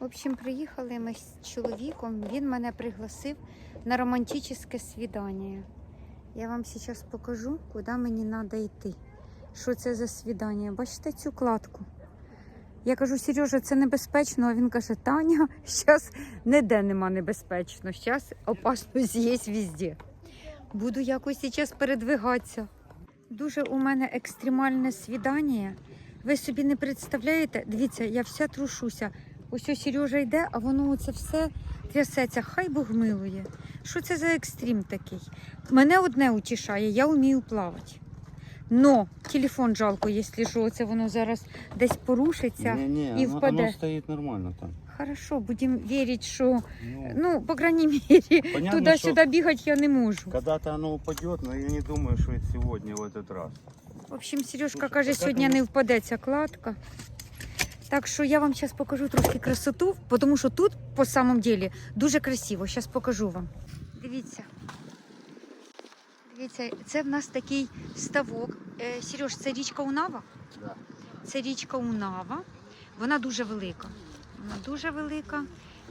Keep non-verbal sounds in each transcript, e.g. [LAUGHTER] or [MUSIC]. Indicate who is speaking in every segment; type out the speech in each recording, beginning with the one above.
Speaker 1: В общем, приїхали ми з чоловіком. Він мене пригласив на романтичне свідання. Я вам зараз покажу, куди мені треба йти. Що це за свідання? Бачите цю кладку? Я кажу, Сережа, це небезпечно, а він каже, Таня, [LAUGHS] зараз ніде нема небезпечно, зараз опасність є везде. Буду якось зараз передвигатися. Дуже у мене екстремальне свідання. Ви собі не представляєте? Дивіться, я вся трушуся. Ось ось Сережа йде, а воно це все трясеться. Хай Бог милує. Що це за екстрім такий? Мене одне утішає, я вмію плавати. Но телефон жалко, якщо що, це воно зараз десь порушиться.
Speaker 2: Не, не,
Speaker 1: и
Speaker 2: оно,
Speaker 1: впаде.
Speaker 2: оно стоит нормально там.
Speaker 1: Хорошо, будемо вірити, що
Speaker 2: Ну,
Speaker 1: ну, по крайній мірі,
Speaker 2: понятно,
Speaker 1: туди-сюди бігати я не можу.
Speaker 2: Когда-то оно упадет, но я не думаю, что это сегодня, в этот раз.
Speaker 1: В общем, Сережка
Speaker 2: Слушай,
Speaker 1: каже,
Speaker 2: так
Speaker 1: сьогодні
Speaker 2: это
Speaker 1: не
Speaker 2: не-
Speaker 1: впаде ця кладка. Так що я вам зараз покажу трошки красоту, тому що тут, по самом деле, дуже красиво. Зараз покажу вам. Дивіться. Дивіться, це в нас такий ставок. Е, Сереж, це річка Унава?
Speaker 2: Да.
Speaker 1: Це річка Унава. Вона дуже велика. Вона дуже велика.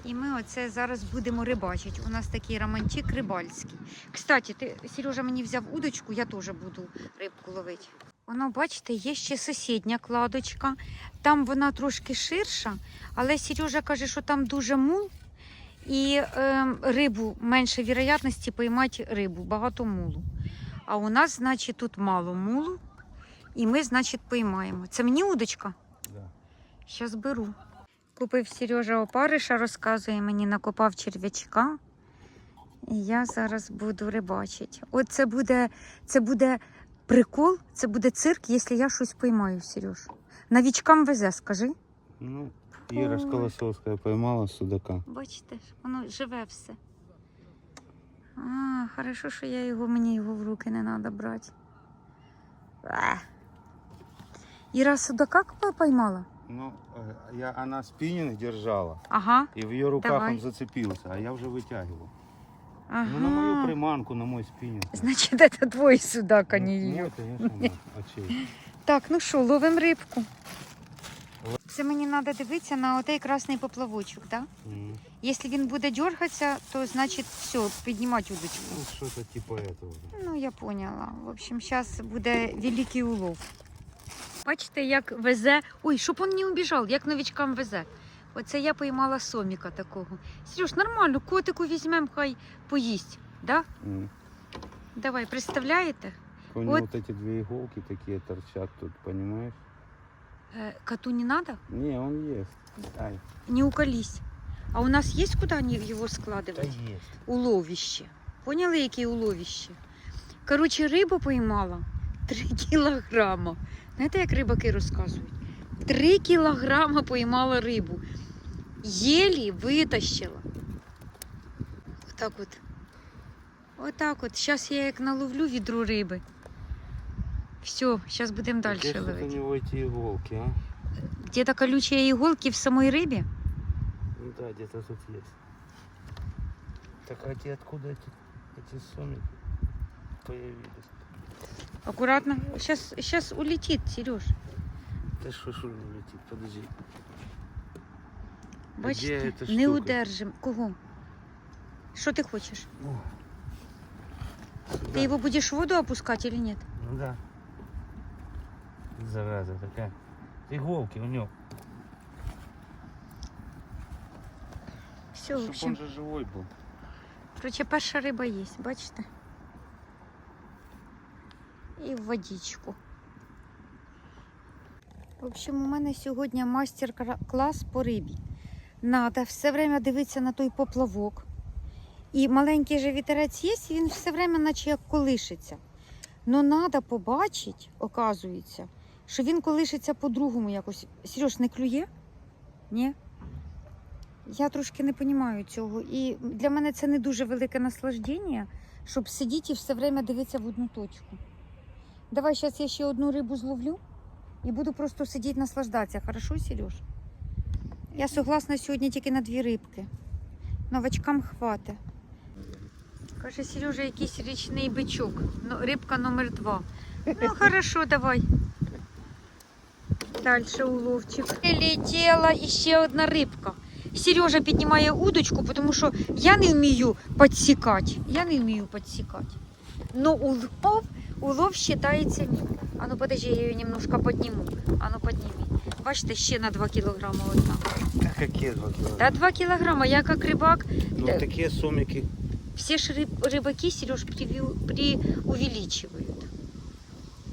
Speaker 1: І ми оце зараз будемо рибачити. У нас такий романтик рибальський. Кстати, ти, Сережа мені взяв удочку, я теж буду рибку ловити. Воно, бачите, є ще сусідня кладочка. Там вона трошки ширша, але Сережа каже, що там дуже мул. І ем, рибу менше вірогідності поймати рибу, багато мулу. А у нас, значить, тут мало мулу, і ми, значить, поймаємо. Це мені удочка?
Speaker 2: Да.
Speaker 1: Щас беру. Купив Сережа опариша, розказує мені, накопав черв'ячка. І я зараз буду рибачити. От це буде, це буде прикол, це буде цирк, якщо я щось поймаю, Сереж. Новічкам везе, скажи.
Speaker 2: Ну, Ира
Speaker 1: Ой.
Speaker 2: Колосовская поймала судака.
Speaker 1: Бачите, ж, воно живе все. А, хорошо, що я його, мені його в руки не треба брати. Е. Іра судака поймала?
Speaker 2: Ну, э, я, она спиннинг держала,
Speaker 1: Ага.
Speaker 2: и в ее руках
Speaker 1: Давай.
Speaker 2: он зацепился, а я уже вытягивал.
Speaker 1: Ага.
Speaker 2: Ну, на мою приманку, на мой спиннинг.
Speaker 1: Значить, це твій судак, а не
Speaker 2: Ну,
Speaker 1: її.
Speaker 2: мой, конечно, мой. А?
Speaker 1: Так, ну що, ловимо рибку. Це мені треба дивитися на отей красний поплавочок, так? Да?
Speaker 2: М.
Speaker 1: Якщо він буде дергатися, то значить все, піднімати удочку.
Speaker 2: Ну, что-то типа этого.
Speaker 1: Ну, я поняла. В общем, зараз буде великий улов. Бачите, як везе. Ой, щоб він не убіжав, як новичкам везе. Оце я поймала соміка такого. Сереж, нормально, котику візьмемо, хай поїсть. Да?
Speaker 2: М.
Speaker 1: Давай, представляєте?
Speaker 2: У него
Speaker 1: Вот.
Speaker 2: вот эти две иголки такие торчат тут, понимаешь?
Speaker 1: Е, коту не треба?
Speaker 2: Не, он ест. Ай,
Speaker 1: Не уколись. А у нас є куди они його
Speaker 2: да
Speaker 1: складувати?
Speaker 2: ест.
Speaker 1: Уловище. Поняли, яке уловище? Коротше, рибу поймала 3 [LAUGHS] кілограма. Знаєте, як рибаки розказують? 3 кілограма поймала рибу. Єлі витащила. Отак от. Отак от. Зараз я як наловлю відру риби. Все, зараз будемо далі
Speaker 2: Где ж тут у
Speaker 1: ловити.
Speaker 2: него эти иголки, а?
Speaker 1: Где-то колючі іголки в самій рибі?
Speaker 2: Ну да, где-то тут есть. Так а эти откуда эти, эти сомики появились?
Speaker 1: Аккуратно. Сейчас, сейчас улетит, Сереж.
Speaker 2: Да что ж он летит, подожди.
Speaker 1: Бачите,
Speaker 2: эта
Speaker 1: не удержим. Кого? Що ти хочеш?
Speaker 2: О. Сюда.
Speaker 1: Ты его будешь в воду опускать или нет?
Speaker 2: Ну да. Зараза такая. Иголки у него.
Speaker 1: Все, в
Speaker 2: Чтоб
Speaker 1: общем.
Speaker 2: он же живой был.
Speaker 1: Короче, перша риба є, бачите? І в водичку. В общем, у мене сьогодні майстер-клас по рибі. Надо все время дивитися на той поплавок. І маленький же вітерець є, він все время наче як колишиться. Но треба побачити, оказується, що він колишиться по-другому якось. Сереж, не клює? Ні? Я трошки не розумію цього. І для мене це не дуже велике наслаждення, щоб сидіти і все время дивитися в одну точку. Давай зараз я ще одну рибу зловлю і буду просто сидіти наслаждатися. Хорошо, Сереж? Я согласна сьогодні тільки на дві рибки. Новачкам хватить. Каже, Сережа, якийсь річний бичок. Ну, рибка номер два. Ну, [LAUGHS] хорошо, давай. Дальше уловчик. Летіла іще одна рибка. Сережа піднімає удочку, тому що я не вмію підсікати. Я не вмію підсікати. Но улов, улов вважається мій. А ну подожди, я її немножко підніму. А ну підніми. Бачите, ще на 2 кілограми одна.
Speaker 2: Да какие два килограмма?
Speaker 1: Та 2 кілограми, я як рибак.
Speaker 2: Ну
Speaker 1: да.
Speaker 2: такие сомики.
Speaker 1: Всі ж риб, рибаки, Сереж, преувеличивають.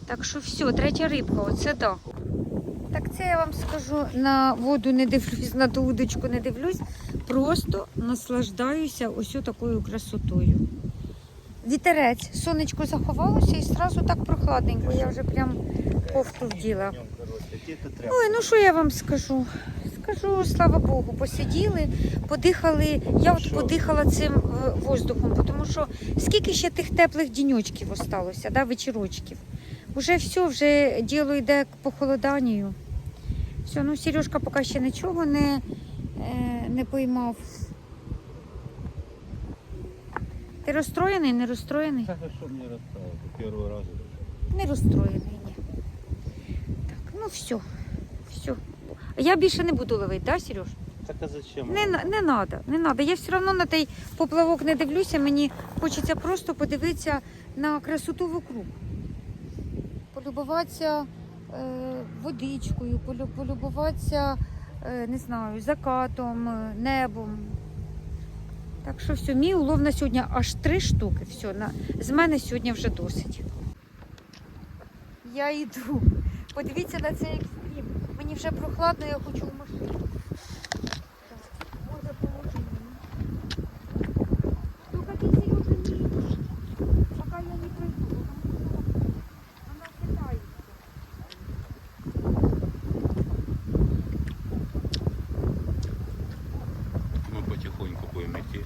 Speaker 1: Так що все, третя рибка, оце да. Так це я вам скажу, на воду не дивлюсь, на ту удочку не дивлюсь, просто наслаждаюся ось такою красотою. Вітерець, сонечко заховалося і одразу так прохладненько. Я вже прям кофту вділа. Ой, ну що я вам скажу? Скажу, слава Богу, посиділи, подихали. Я от подихала цим е, воздухом, тому що скільки ще тих теплих діньочків осталося, да, вечірочків. Уже все, вже діло йде к похолоданню. Все, ну Сережка поки ще нічого не, е, не поймав. Ти розстроєний, не розстроєний?
Speaker 3: Так, что мне рассказывать? Первый раз.
Speaker 1: Не розстроєний, ні. Так, ну все. Все. Я більше не буду ловити, да, Сереж?
Speaker 2: Так а зачем?
Speaker 1: Не, не надо, не надо. Я все одно на той поплавок не дивлюся. Мені хочеться просто подивитися на красоту вокруг. Полюбуватися е, водичкою, полюбуватися, е, не знаю, закатом, е, небом. Так що все, мій улов на сьогодні аж три штуки. Все, на, з мене сьогодні вже досить. Я йду. Подивіться на цей екстрім. Мені вже прохладно, я хочу в машину.
Speaker 3: Потихоньку будем идти.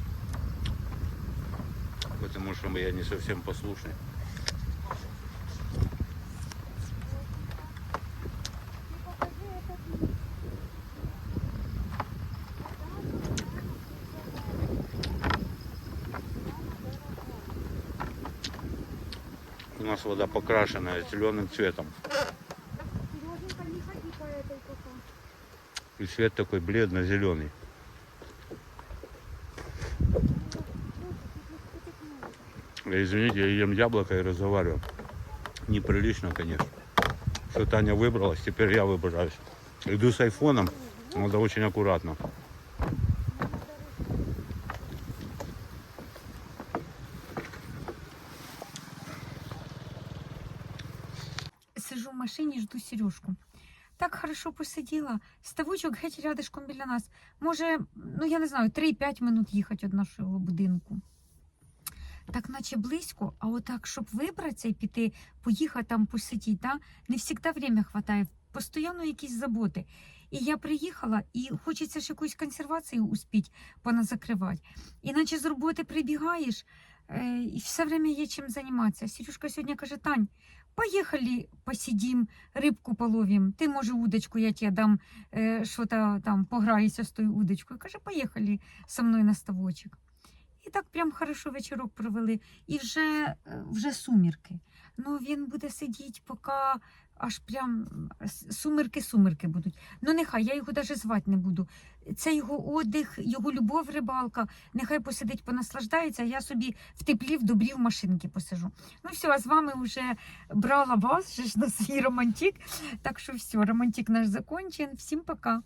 Speaker 3: Потому что я не совсем послушный. У нас вода покрашенная зеленым цветом. И цвет такой бледно-зеленый. Извините, я ем яблоко и разговариваю. Неприлично, конечно. Что Таня выбралась, теперь я выбираюсь. Иду с айфоном, надо очень аккуратно.
Speaker 1: Сижу в машині, жду Сережку. Так хорошо посиділа. Ставочок геть рядишком біля нас. Може, ну я не знаю, 3-5 минут їхати від нашого будинку. Так, наче близько, а отак, щоб вибратися і піти, поїхати там посидіти, да? не завжди время хватає, постійно якісь заботи. І я приїхала, і хочеться ж якусь консервацію успіть поназакривати. Іначе з роботи прибігаєш, е, і все время є чим займатися. Сережка сьогодні каже: Тань, поїхали посидім, рибку половим. Ти, може, удочку я тебе дам, е, що-то там пограюся з тою удочкою. Каже, поїхали со мною на ставочок. І так прям хорошо вечірок провели. І вже, е, вже сумірки. Ну він буде сидіти, поки аж прям сумерки-сумерки будуть. Ну нехай, я його навіть звати не буду. Це його отдих, його любов, рибалка. Нехай посидить, понаслаждається, а я собі в теплі, в добрі в машинки посижу. Ну все, а з вами вже брала вас же ж на свій романтик. Так що все, романтик наш закончен. Всім пока.